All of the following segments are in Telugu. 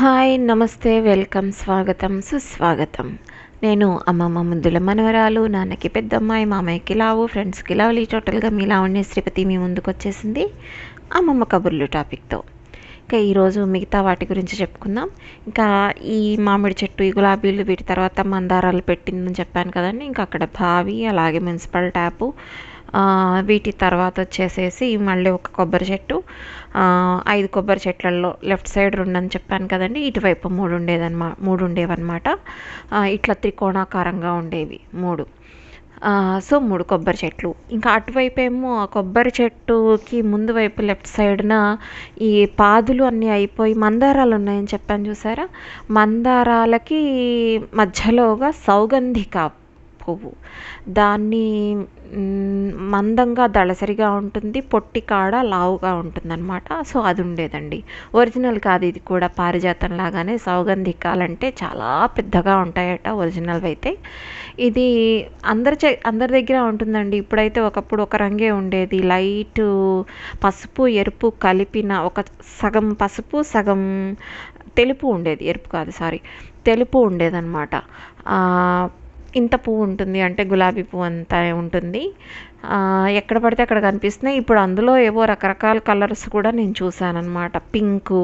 హాయ్ నమస్తే వెల్కమ్ స్వాగతం సుస్వాగతం. నేను అమ్మమ్మ ముద్దుల మనవరాలు నాన్నకి పెద్దమ్మాయి మామయ్యకి లావు ఫ్రెండ్స్కి లావలి టోటల్గా మీ లావణ్య శ్రీపతి మీ ముందుకు వచ్చేసింది అమ్మమ్మ కబుర్లు టాపిక్తో. ఇంకా ఈరోజు మిగతా వాటి గురించి చెప్పుకుందాం. ఇంకా ఈ మామిడి చెట్టు ఈ గులాబీలు వీటి తర్వాత మందారాలు పెట్టిందని చెప్పాను కదండి. ఇంకా అక్కడ బావి అలాగే మున్సిపల్ ట్యాపు వీటి తర్వాత వచ్చేసేసి మళ్ళీ ఒక కొబ్బరి చెట్టు ఐదు కొబ్బరి చెట్లలో లెఫ్ట్ సైడ్ రెండు అని చెప్పాను కదండి ఇటువైపు మూడు ఉండేదన్నమా మూడు ఉండేవన్నమాట. ఇట్లా త్రికోణాకారంగా ఉండేవి మూడు. సో మూడు కొబ్బరి చెట్లు. ఇంకా అటువైపు ఏమో ఆ కొబ్బరి చెట్టుకి ముందు వైపు లెఫ్ట్ సైడ్న ఈ పాదులు అన్నీ అయిపోయి మందారాలు ఉన్నాయని చెప్పాను చూసారా? మందారాలకి మధ్యలోగా సౌగంధిక పువ్వు. దాన్ని మందంగా దళసరిగా ఉంటుంది పొట్టి కాడ లావుగా ఉంటుందన్నమాట. సో అది ఉండేదండి. ఒరిజినల్ కాదు ఇది కూడా పారిజాతం లాగానే సౌగంధికాలంటే చాలా పెద్దగా ఉంటాయట ఒరిజినల్ అయితే. ఇది అందరి చే అందరి దగ్గర ఉంటుందండి. ఇప్పుడైతే ఒకప్పుడు ఒక రంగే ఉండేది. లైట్ పసుపు ఎరుపు కలిపిన ఒక సగం పసుపు సగం తెలుపు ఉండేది. ఎరుపు కాదు సారీ. తెలుపు ఉండేదన్నమాట. ఇంత పువ్వు ఉంటుంది అంటే గులాబీ పువ్వు అంతా ఉంటుంది. ఎక్కడ పడితే అక్కడ కనిపిస్తున్నాయి. ఇప్పుడు అందులో ఏవో రకరకాల కలర్స్ కూడా నేను చూశానమాట అనమాట పింకు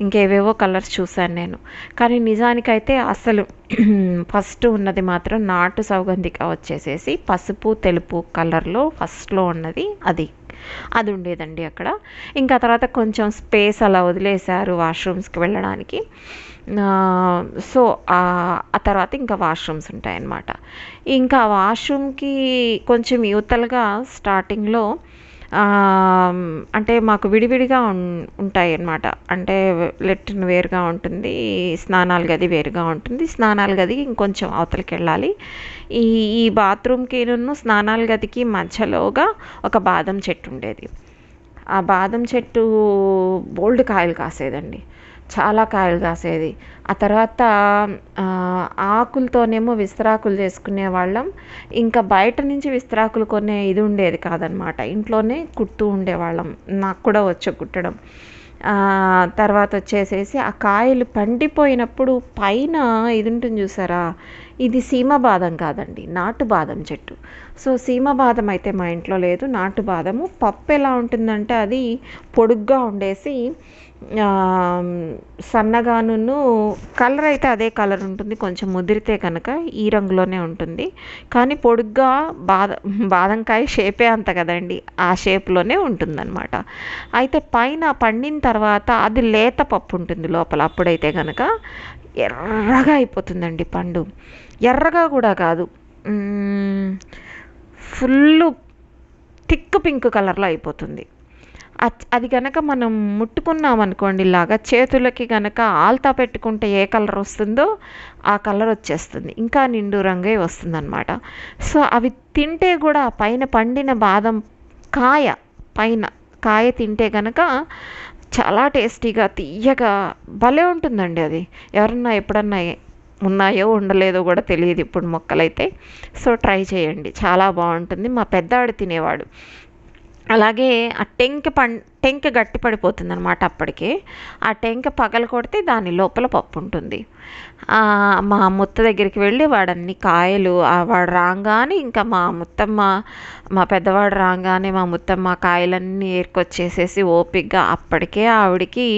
ఇంకేవేవో కలర్స్ చూశాను నేను. కానీ నిజానికైతే అసలు ఫస్ట్ ఉన్నది మాత్రం నాటు సౌగంధిక వచ్చేసేసి పసుపు తెలుపు కలర్లో ఫస్ట్లో ఉన్నది అది. అది ఉండేదండి అక్కడ. ఇంకా తర్వాత కొంచెం స్పేస్ అలా వదిలేశారు వాష్రూమ్స్కి వెళ్ళడానికి. సో ఆ తర్వాత ఇంకా వాష్రూమ్స్ ఉంటాయన్నమాట. ఇంకా వాష్రూమ్కి కొంచెం యువతలుగా స్టార్టింగ్లో అంటే మాకు విడివిడిగా ఉం ఉంటాయి అన్నమాట. అంటే లెట్రిన్ వేరుగా ఉంటుంది స్నానాల గది వేరుగా ఉంటుంది. స్నానాల గది ఇంకొంచెం అవతలకి వెళ్ళాలి ఈ ఈ బాత్రూమ్కి స్నానాల గదికి మధ్యలోగా ఒక బాదం చెట్టు ఉండేది. ఆ బాదం చెట్టు బోల్డ్ కాయలు కాసేదండి. చాలా కాయలు కాసేది. ఆ తర్వాత ఆకులతోనేమో విస్తరాకులు చేసుకునే వాళ్ళం. ఇంకా బయట నుంచి విస్తరాకులు కొనే ఇది ఉండేది కాదనమాట. ఇంట్లోనే కుడుతూ ఉండేవాళ్ళం నాకు కూడా వచ్చు కుట్టడం. తర్వాత వచ్చేసేసి ఆ కాయలు పండిపోయినప్పుడు పైన ఇది ఉంటుంది చూసారా? ఇది సీమ బాదం కాదండి నాటు బాదం చెట్టు. సో సీమ బాదం అయితే మా ఇంట్లో లేదు. నాటు బాదము పప్పు ఎలా ఉంటుందంటే అది పొడుగ్గా ఉండేసి సన్నగాను కలర్ అయితే అదే కలర్ ఉంటుంది కొంచెం ముదిరితే కనుక ఈ రంగులోనే ఉంటుంది. కానీ పొడుగ్గా బాద బాదంకాయ షేపే అంత కదండి ఆ షేప్లోనే ఉంటుందన్నమాట. అయితే పైన పండిన తర్వాత అది లేత పప్పు ఉంటుంది లోపల అప్పుడైతే కనుక ఎర్రగా అయిపోతుందండి పండు. ఎర్రగా కూడా కాదు ఫుల్ థిక్ పింక్ కలర్లో అయిపోతుంది. అది కనుక మనం ముట్టుకున్నాం అనుకోండి ఇలాగా చేతులకి కనుక ఆల్తా పెట్టుకుంటే ఏ కలర్ వస్తుందో ఆ కలర్ వచ్చేస్తుంది. ఇంకా నిండు రంగే వస్తుందన్నమాట. సో అవి తింటే కూడా పైన పండిన బాదం కాయ పైన కాయ తింటే కనుక చాలా టేస్టీగా తీయగా భలే ఉంటుందండి అది. ఎవరన్నా ఎప్పుడన్నా ఉన్నాయో ఉండలేదో కూడా తెలియదు ఇప్పుడు మొక్కలైతే. సో ట్రై చేయండి. చాలా బాగుంటుంది. మా పెద్దాడు తినేవాడు. అలాగే ఆ టెంక పం టెంక గట్టి పడిపోతుంది అనమాట అప్పటికే. ఆ టెంక పగల కొడితే దాని లోపల పప్పు ఉంటుంది. మా ముత్త దగ్గరికి వెళ్ళి వాడన్ని కాయలు వాడు రాగానే ఇంకా మా ముత్తమ్మ మా పెద్దవాడు రాగానే మా ముత్తమ్మ కాయలన్నీ ఏరుకొచ్చేసేసి ఓపిగ్గా అప్పటికే ఆవిడికి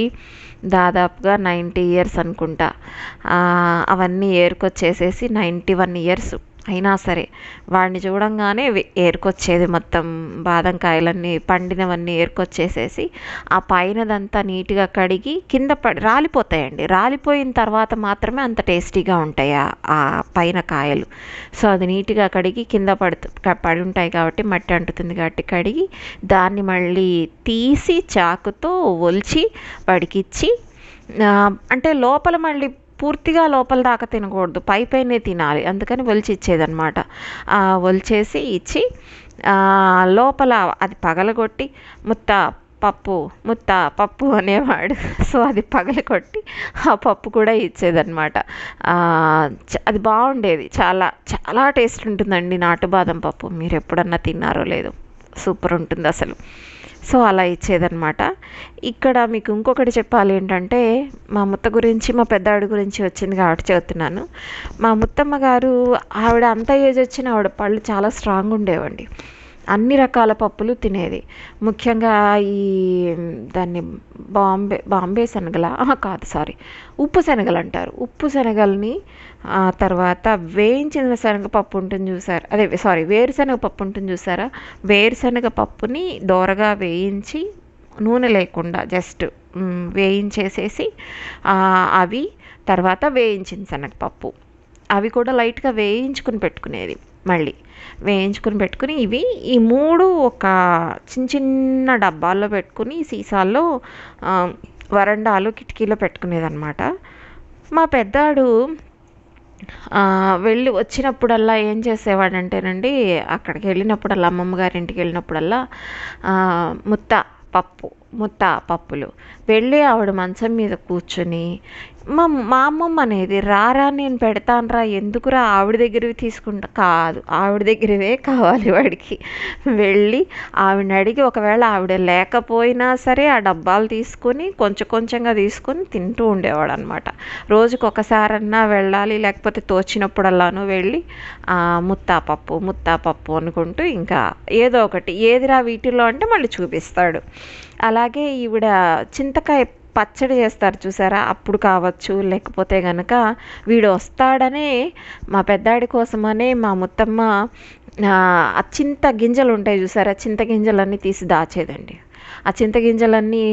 దాదాపుగా నైంటీ ఇయర్స్ అనుకుంటా. అవన్నీ ఏరుకొచ్చేసేసి నైంటీ వన్ ఇయర్స్ అయినా సరే వాడిని చూడంగానే ఏరుకొచ్చేది మొత్తం బాదం కాయలన్నీ పండినవన్నీ ఏరుకొచ్చేసేసి ఆ పైనదంతా నీట్గా కడిగి కింద పడి రాలిపోతాయండి. రాలిపోయిన తర్వాత మాత్రమే అంత టేస్టీగా ఉంటాయి ఆ- పైన కాయలు. సో అది నీట్గా కడిగి కింద పడుతు పడి ఉంటాయి కాబట్టి మట్టి అంటుతుంది కాబట్టి కడిగి దాన్ని మళ్ళీ తీసి చాకుతో ఒలిచి వాడికిచ్చి అంటే లోపల మళ్ళీ పూర్తిగా లోపల దాకా తినకూడదు. పై పైనే తినాలి. అందుకని ఒలిచి ఇచ్చేదనమాట ఒలిచేసి ఇచ్చి లోపల అది పగలగొట్టి ముత్త పప్పు ముత్త పప్పు అనేవాడు. సో అది పగలగొట్టి ఆ పప్పు కూడా ఇచ్చేదన్నమాట. అది బాగుండేది. చాలా చాలా టేస్ట్ ఉంటుందండి నాటు బాదం పప్పు. మీరు ఎప్పుడన్నా తిన్నారో లేదో. సూపర్ ఉంటుంది అసలు సో అలా ఇచ్చేదనమాట ఇక్కడ మీకు ఇంకొకటి చెప్పాలి ఏంటంటే మా ముత్త గురించి మా పెద్దావిడ గురించి వచ్చింది కాబట్టి చెబుతున్నాను మా ముత్తమ్మ గారు ఆవిడ అంత ఏజ్ వచ్చిన ఆవిడ పళ్ళు చాలా స్ట్రాంగ్ ఉండేవండి. అన్ని రకాల పప్పులు తినేది. ముఖ్యంగా ఈ దాన్ని బాంబే బాంబే శనగల? ఆహా, కాదు సారీ. ఉప్పు శనగలు అంటారు. ఉప్పు శనగల్ని తర్వాత వేయించిన శనగపప్పు ఉంటుంది చూసారు? అదే సారీ వేరుశనగ పప్పు ఉంటుంది చూసారా? వేరుశనగ పప్పుని దోరగా వేయించి నూనె లేకుండా జస్ట్ వేయించేసేసి అవి తర్వాత వేయించిన శనగపప్పు. అవి కూడా లైట్గా వేయించుకుని పెట్టుకునేది. మళ్ళీ వేయించుకుని పెట్టుకుని ఇవి ఈ మూడు ఒక చిన్న చిన్న డబ్బాల్లో పెట్టుకుని సీసాల్లో వరండాలు కిటికీలో పెట్టుకునేదన్నమాట. మా పెద్దాడు వెళ్ళి వచ్చినప్పుడల్లా ఏం చేసేవాడంటేనండి అక్కడికి వెళ్ళినప్పుడల్లా అమ్మమ్మ గారింటికి వెళ్ళినప్పుడల్లా ముత్త పప్పు ముత్త పప్పులు. వెళ్ళి ఆవిడ మంచం మీద కూర్చుని మా మా అమ్మమ్మ అనేది రారా నేను పెడతానురా ఎందుకురా ఆవిడ దగ్గరవి తీసుకుంటా కాదు ఆవిడ దగ్గరవే కావాలి వాడికి. వెళ్ళి ఆవిడని అడిగి ఒకవేళ ఆవిడ లేకపోయినా సరే ఆ డబ్బాలు తీసుకొని కొంచెం కొంచెంగా తీసుకొని తింటూ ఉండేవాడు అనమాట రోజుకి ఒకసారన్నా వెళ్ళాలి లేకపోతే తోచినప్పుడల్లాను వెళ్ళి ముత్తాపప్పు ముత్తాపప్పు ముత్తా పప్పు అనుకుంటూ ఇంకా ఏదో ఒకటి ఏదిరా వీటిలో అంటే మళ్ళీ చూపిస్తాడు. అలా అలాగే ఈవిడ చింతకాయ పచ్చడి చేస్తారు చూసారా? అప్పుడు కావచ్చు లేకపోతే గనక వీడు వస్తాడనే మా పెద్దాడి కోసమనే మా ముత్తమ్మ ఆ, చింత గింజలు ఉంటాయి చూసారా? చింత గింజలన్నీ తీసి దాచేదండి. ఆ చింత గింజలన్నీ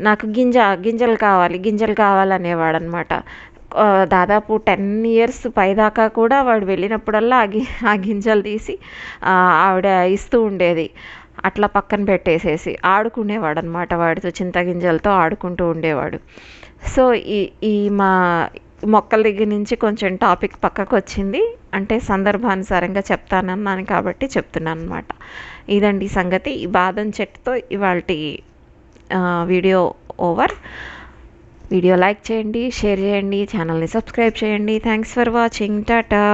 నాకు గింజ గింజలు కావాలి గింజలు కావాలనేవాడు అనమాట దాదాపు టెన్ ఇయర్స్ పైదాకా కూడా వాడు వెళ్ళినప్పుడల్లా ఆ గి ఆ గింజలు తీసి ఆవిడ ఇస్తూ ఉండేది. అట్లా పక్కన పెట్టేసేసి ఆడుకునేవాడు అనమాట వాడితో చింతగింజలతో ఆడుకుంటూ ఉండేవాడు. సో ఈ ఈ మా మొక్కల దగ్గర నుంచి కొంచెం టాపిక్ పక్కకు వచ్చింది అంటే సందర్భానుసారంగా చెప్తానన్నాను కాబట్టి చెప్తున్నాను అనమాట ఇదండి సంగతి. ఈ బాదం చెట్టుతో ఇవాళ వీడియో ఓవర్. వీడియో లైక్ చేయండి షేర్ చేయండి ఛానల్ని సబ్స్క్రైబ్ చేయండి. Thanks for watching. టాటా.